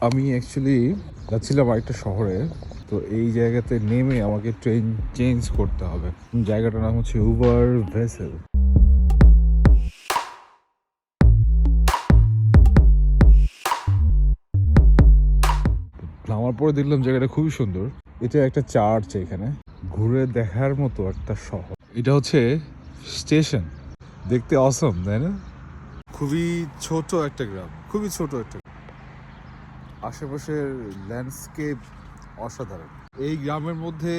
আমি অ্যাকচুয়ালি যাচ্ছিলাম আরেকটা শহরে, তো এই জায়গাতে নেমে আমাকে ট্রেন চেঞ্জ করতে হবে। জায়গাটার নাম হচ্ছে উবার ভেসেল নামার পরে দেখলাম জায়গাটা খুবই সুন্দর। এটা একটা চার্চ এখানে। ঘুরে দেখার মতো একটা শহর। এটা হচ্ছে স্টেশন দেখতে অসম তাই না? খুবই ছোট একটা গ্রাম। খুবই ছোট একটা। আশেপাশের ল্যান্ডস্কেপ অসাধারণ। এই গ্রামের মধ্যে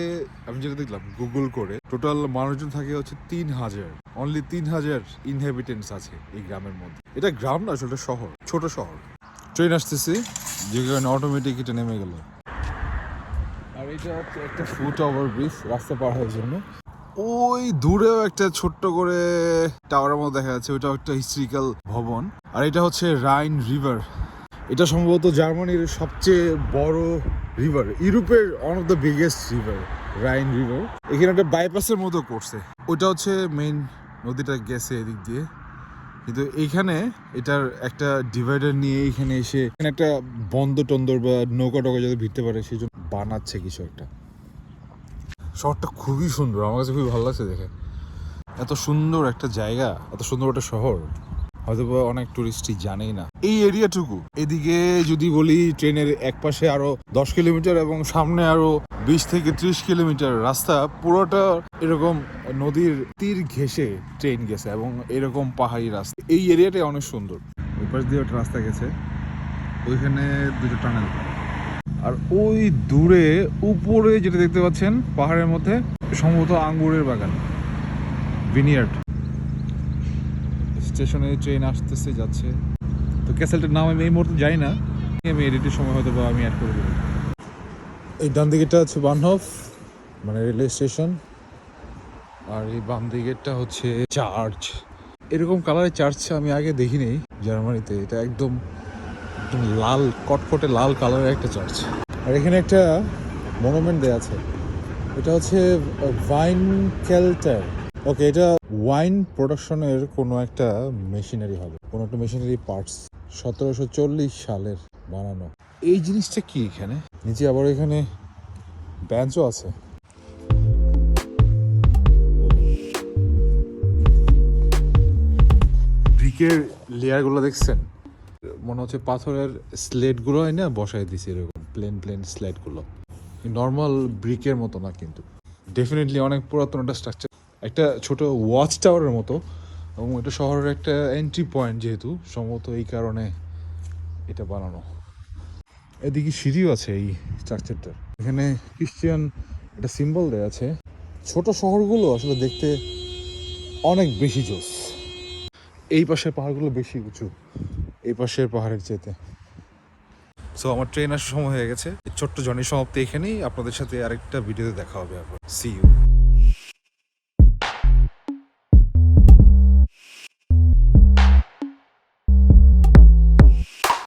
আমি যেটা দেখলাম গুগল করে টোটাল মানুষজন থাকে হচ্ছে তিন হাজার। অনলি তিন হাজার ইনহেবিটেন্টস আছে এই গ্রামের মধ্যে। এটা গ্রাম না, আসলে শহর, ছোট শহর। ট্রেন আসতেছে, যে কারণে অটোমেটিক এটা নেমে গেল। আর এটা হচ্ছে একটা ফুট ওভার ব্রিজ রাস্তা পার হওয়ার জন্য। ওই দূরেও একটা ছোট্ট করে টাওয়ারের মতো দেখা যাচ্ছে ওইটা একটা হিস্ট্রিক্যাল ভবন। আর এটা হচ্ছে রাইন রিভার এটা সম্ভবত জার্মানির সবচেয়ে বড় রিভার ইউরোপের one of the biggest river Rhine river এখানে একটা বাইপাসের মতো করছে। ওটা হচ্ছে মেইন নদীটা গেছে এদিক দিয়ে। কিন্তু এইখানে এটার একটা ডিভাইডার নিয়ে এখানে এসে এখানে একটা বন্ধ টন্দর বা নৌকা টৌকা যাতে ভিড়তে পারে, সেই জন্য বানাচ্ছে কিছু একটা। শহরটা খুবই সুন্দর, আমার কাছে খুবই ভালো লাগছে দেখে। এত সুন্দর একটা জায়গা, এত সুন্দর একটা শহর। হয়তো অনেক টুরিস্টই জানেই না। এই এরিয়াটুকু। এদিকে যদি বলি ট্রেনের এক পাশে আরও দশ কিলোমিটার এবং সামনে আরও বিশ থেকে ত্রিশ কিলোমিটার রাস্তা পুরোটা এরকম নদীর তীর ঘেসে ট্রেন গেছে এবং এরকম পাহাড়ি রাস্তা। এই এরিয়াটাই অনেক সুন্দর। ওই পাশ দিয়ে একটা রাস্তা গেছে ওইখানে দুটো টানেল আর ওই দূরে উপরে যেটা দেখতে পাচ্ছেন পাহাড়ের মধ্যে সম্ভবত আঙ্গুরের বাগান ভিনিয়ার্ড স্টেশনে ট্রেন আসতেছে, যাচ্ছে। তো ক্যাসেলটার নাম আমি এই মুহূর্তে জানি না। আমি এডিটের সময় হয়তো বা আমি অ্যাড করে দেবো। এই ডান দিকেটা হচ্ছে বানহফ মানে রেলওয়ে স্টেশন আর এই বাম দিকেরটা হচ্ছে চার্চ এরকম কালারের চার্চ আমি আগে দেখিনি জার্মানিতে। এটা একদম একদম লাল, কটকটে লাল কালারের একটা চার্চ আর এখানে একটা মনুমেন্ট দেওয়া আছে। এটা হচ্ছে ভাইন কেল্টার ওকে এটা ওয়াইন প্রোডাকশনের কোনো একটা মেশিনারি হবে। কোনো একটা মেশিনারি পার্টস সতেরোশো চল্লিশ সালের বানানো। এই জিনিসটা কি এখানে? নিচে আবার এখানে ব্যাঞ্চও আছে। ব্রিকের লেয়ারগুলো দেখছেন? মনে হচ্ছে পাথরের স্লেটগুলো হয় না বসায় দিছে এরকম প্লেন প্লেন স্লেটগুলো নর্মাল ব্রিকের মতো না কিন্তু। ডেফিনেটলি অনেক পুরাতন একটা স্ট্রাকচার একটা ছোট ওয়াচ টাওয়ারের মতো, এবং এটা শহরের একটা এন্ট্রি পয়েন্ট যেহেতু, সম্ভবত এই কারণে এটা বানানো। এদিকে সিঁড়িও আছে এই স্ট্রাকচারটার এখানে খ্রিস্টিয়ান একটা সিম্বল দেওয়া আছে। ছোট শহরগুলো আসলে দেখতে অনেক বেশি জোস। এই পাশের পাহাড়গুলো বেশি উঁচু, এই পাশের পাহাড়ের চেতে সো আমার ট্রেন আসার সময় হয়ে গেছে। ছোট্ট জনের সমাপ্তি এখানেই। আপনাদের সাথে আরেকটা ভিডিওতে দেখা হবে আবার। C you